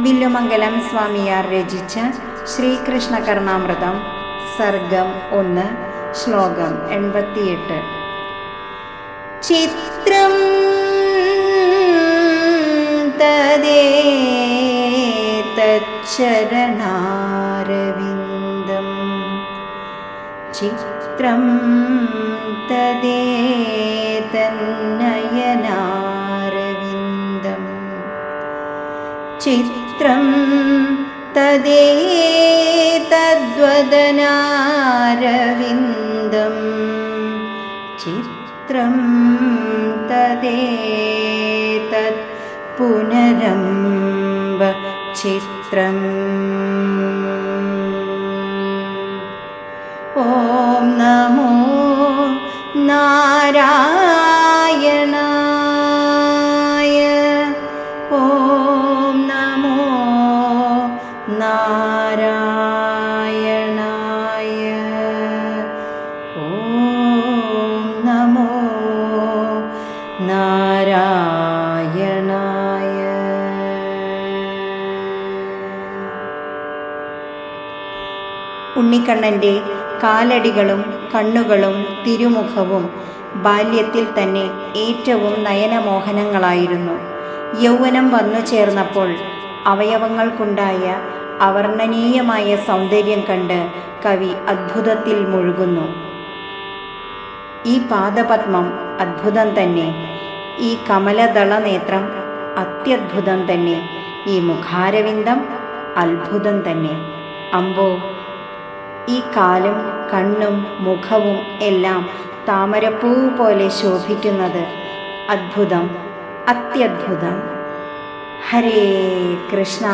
വില്ലുമംഗലം സ്വാമിയാർ രചിച്ച ശ്രീകൃഷ്ണ കർണാമൃതം സർഗം ഒന്ന് ശ്ലോകം എൺപത്തിയെട്ട്. ചിത്രം തരണാരവിന്ദം ചിത്രം തദ്ദേതന്നയനാരവിന്ദം चित्रं तदेतद्वदनारविन्दं चित्रं तदेतत् पुनरम्ब चित्रम् ॐ नमो नारा നാരായണായ. ഓം നമോ നാരായണായ. ഉണ്ണിക്കണ്ണന്റെ കാലടികളും കണ്ണുകളും തിരുമുഖവും ബാല്യത്തിൽ തന്നെ ഏറ്റവും നയനമോഹനങ്ങളായിരുന്നു. യൗവനം വന്നു ചേർന്നപ്പോൾ അവയവങ്ങൾക്കുണ്ടായ അവർണനീയമായ സൗന്ദര്യം കണ്ട് കവി അദ്ഭുതത്തിൽ മുഴുകുന്നു. ഈ പാദപത്മം അദ്ഭുതം തന്നെ. ഈ കമലദള നേത്രം അത്യദ്ഭുതം തന്നെ. ഈ മുഖാരവിന്ദം അത്ഭുതം തന്നെ. അമ്പോ ഈ കാലും കണ്ണും മുഖവും എല്ലാം താമരപ്പൂ പോലെ ശോഭിക്കുന്നത് അത്ഭുതം അത്യദ്ഭുതം ഹരേ കൃഷ്ണ.